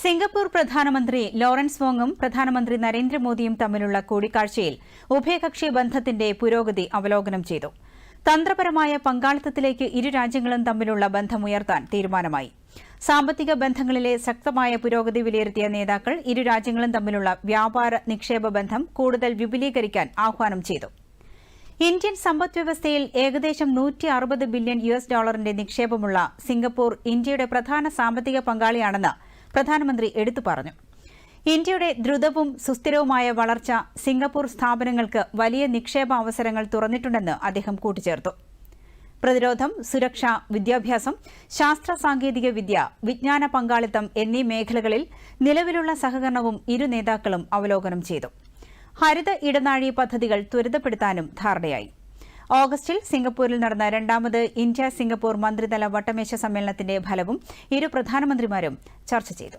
Singapore പ്രധാനമന്ത്രി Lawrence വോങ്ങും പ്രധാനമന്ത്രി നരേന്ദ്രമോദിയും തമ്മിലുള്ള കൂടിക്കാഴ്ചയിൽ ഉഭയകക്ഷി ബന്ധത്തിന്റെ പുരോഗതി അവലോകനം ചെയ്തു. തന്ത്രപരമായ പങ്കാളിത്തത്തിലേക്ക് ഇരു രാജ്യങ്ങളും തമ്മിലുള്ള ബന്ധമുയർത്താൻ തീരുമാനമായി. സാമ്പത്തിക ബന്ധങ്ങളിലെ ശക്തമായ പുരോഗതി വിലയിരുത്തിയ നേതാക്കൾ ഇരു രാജ്യങ്ങളും തമ്മിലുള്ള വ്യാപാര നിക്ഷേപ ബന്ധം കൂടുതൽ വിപുലീകരിക്കാൻ ആഹ്വാനം ചെയ്തു. ഇന്ത്യൻ സമ്പദ്വ്യവസ്ഥയിൽ ഏകദേശം നൂറ്റി അറുപത് ബില്യൺ യു എസ് ഡോളറിന്റെ നിക്ഷേപമുള്ള സിംഗപ്പൂർ ഇന്ത്യയുടെ പ്രധാന സാമ്പത്തിക പങ്കാളിയാണെന്ന് പ്രധാനമന്ത്രി എടുത്തു പറഞ്ഞു. ഇന്ത്യയുടെ ദ്രുതവും സുസ്ഥിരവുമായ വളർച്ച സിംഗപ്പൂർ സ്ഥാപനങ്ങൾക്ക് വലിയ നിക്ഷേപ അവസരങ്ങൾ തുറന്നിട്ടുണ്ടെന്ന് അദ്ദേഹം കൂട്ടിച്ചേർത്തു. പ്രതിരോധം സുരക്ഷ വിദ്യാഭ്യാസം ശാസ്ത്ര സാങ്കേതിക വിദ്യ വിജ്ഞാന പങ്കാളിത്തം എന്നീ മേഖലകളിൽ നിലവിലുള്ള സഹകരണവും ഇരു നേതാക്കളും അവലോകനം ചെയ്തു. ഹരിത ഇടനാഴി പദ്ധതികൾ ത്വരിതപ്പെടുത്താനും ധാരണയായി. ഓഗസ്റ്റിൽ സിംഗപ്പൂരിൽ നടന്ന രണ്ടാമത് ഇന്ത്യ സിംഗപ്പൂർ മന്ത്രിതല വട്ടമേശ സമ്മേളനത്തിന്റെ ഫലവും ഇരു പ്രധാനമന്ത്രിമാരും ചർച്ച ചെയ്തു.